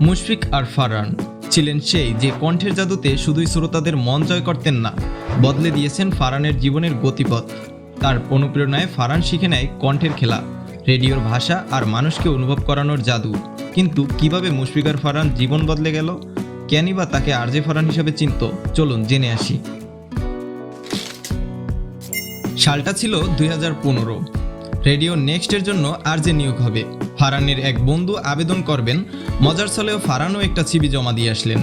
মুশফিক আর ফারহান ছিলেন সেই যে কণ্ঠের জাদুতে শুধুই শ্রোতাদের মন জয় করতেন না, বদলে দিয়েছেন ফারহানের জীবনের গতিপথ। তার অনুপ্রেরণায় ফারান শিখে নেয় কণ্ঠের খেলা, রেডিওর ভাষা আর মানুষকে অনুভব করানোর জাদু। কিন্তু কীভাবে মুশফিক আর ফারহান জীবন বদলে গেল? কেনই বা তাকে আরজে ফারহান হিসেবে চিনত? চলুন জেনে আসি। সালটা ছিল দুই হাজার পনেরো। রেডিও নেক্সটের জন্য আরজে নিয়োগ হবে। ফারানের এক বন্ধু আবেদন করবেন, মজার ছলেও ফারানও একটা সিবি জমা দিয়ে আসলেন।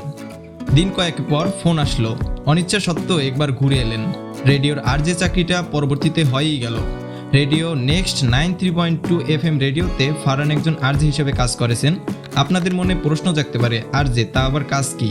দিন কয়েক পর ফোন আসলো, অনিচ্ছা সত্ত্বেও একবার ঘুরে এলেন। রেডিওর আরজে চাকরিটা পরবর্তীতে হয়েই গেল। Radio next nine three point two F M রেডিওতে ফারান একজন আরজে হিসেবে কাজ করেছেন। আপনাদের মনে প্রশ্ন জাগতে পারে, আরজে, তা আবার কাজ কি?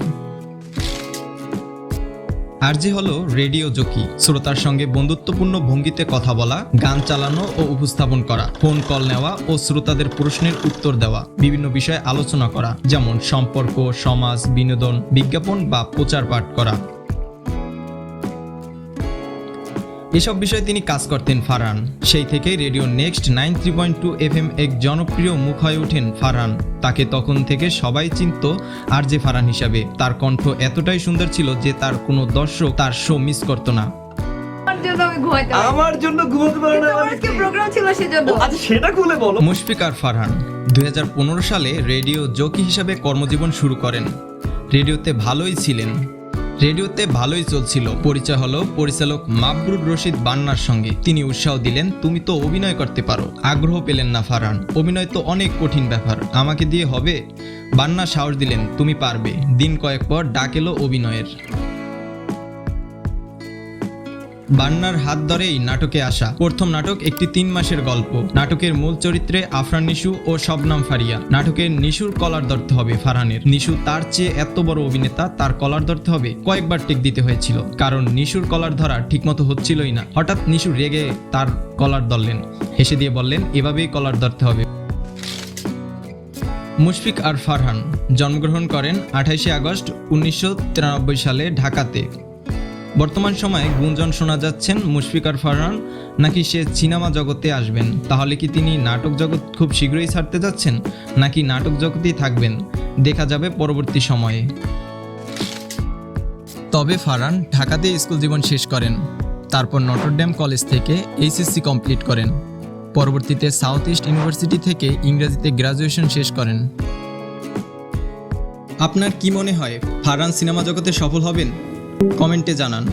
আরজে হলো রেডিও জকি। শ্রোতার সঙ্গে বন্ধুত্বপূর্ণ ভঙ্গিতে কথা বলা, গান চালানো ও উপস্থাপন করা, ফোন কল নেওয়া ও শ্রোতাদের প্রশ্নের উত্তর দেওয়া, বিভিন্ন বিষয়ে আলোচনা করা, যেমন সম্পর্ক, সমাজ, বিনোদন, বিজ্ঞাপন বা প্রচার পাঠ করা। এসব বিষয়ে তিনি কাজ করতেন ফারহান। সেই থেকেই radio next nine three point two F M এক জনপ্রিয় মুখ হয়ে ওঠেন ফারহান। তাকে তখন থেকে সবাই চিনত আর যে ফারহান হিসাবে। তার কণ্ঠ এতটাই সুন্দর ছিল যে তার কোনো দর্শক তার শো মিস করতো না। আমার জন্য ঘুমাতে পারে না আজকে প্রোগ্রাম ছিল সেজন্য। আচ্ছা সেটা খুলে বলো। মুশফিক আর ফারহান দুই হাজার পনেরো সালে রেডিও জকি হিসাবে কর্মজীবন শুরু করেন। রেডিওতে ভালোই ছিলেন। রেডিওতে ভালোই চলছিল। পরিচয় হলো পরিচালক মাবরুর রশিদ বান্নার সঙ্গে। তিনি উৎসাহ দিলেন, তুমি তো অভিনয় করতে পারো। আগ্রহ পেলেন না ফারহান। অভিনয় তো অনেক কঠিন ব্যাপার। আমাকে দিয়ে হবে? বান্না সাহস দিলেন, তুমি পারবে। দিন কয়েক পর ডাকেলো অভিনয়ের। বান্নার হাত ধরেই নাটকে আসা। প্রথম নাটক একটি তিন মাসের গল্প। নাটকের মূল চরিত্রে আফরান নিশু ও শবনাম ফারিয়া। নাটকের নিশুর কলার ধরতে হবে ফারহানের। নিশু তার চেয়ে এত বড় অভিনেতা, তার কলার ধরতে হবে কয়েকবার টেক দিতে হয়েছিল। কারণ নিশুর কলার ধরা ঠিকমতো হচ্ছিলই না। হঠাৎ নিশু রেগে তার কলার ধরলেন। হেসে দিয়ে বললেন, এভাবেই কলার ধরতে হবে। মুশফিক আর ফারহান জন্মগ্রহণ করেন আঠাইশে আগস্ট উনিশশো তিরানব্বই সালে ঢাকাতে। বর্তমান সময়ে গুঞ্জন শোনা যাচ্ছেন মুশফিকার ফারহান, নাকি সে সিনেমা জগতে আসবেন? তাহলে কি তিনি নাটক জগৎ খুব শীঘ্রই ছাড়তে যাচ্ছেন, নাকি নাটক জগতেই থাকবেন? দেখা যাবে পরবর্তী সময়ে। তবে ফারহান ঢাকাতে স্কুল জীবন শেষ করেন, তারপর নটরডেম কলেজ থেকে এইচএসসি কমপ্লিট করেন। পরবর্তীতে সাউথ ইস্ট ইউনিভার্সিটি থেকে ইংরেজিতে গ্রাজুয়েশন শেষ করেন। আপনার কি মনে হয়, ফারহান সিনেমা জগতে সফল হবেন? কমেন্টে জানান।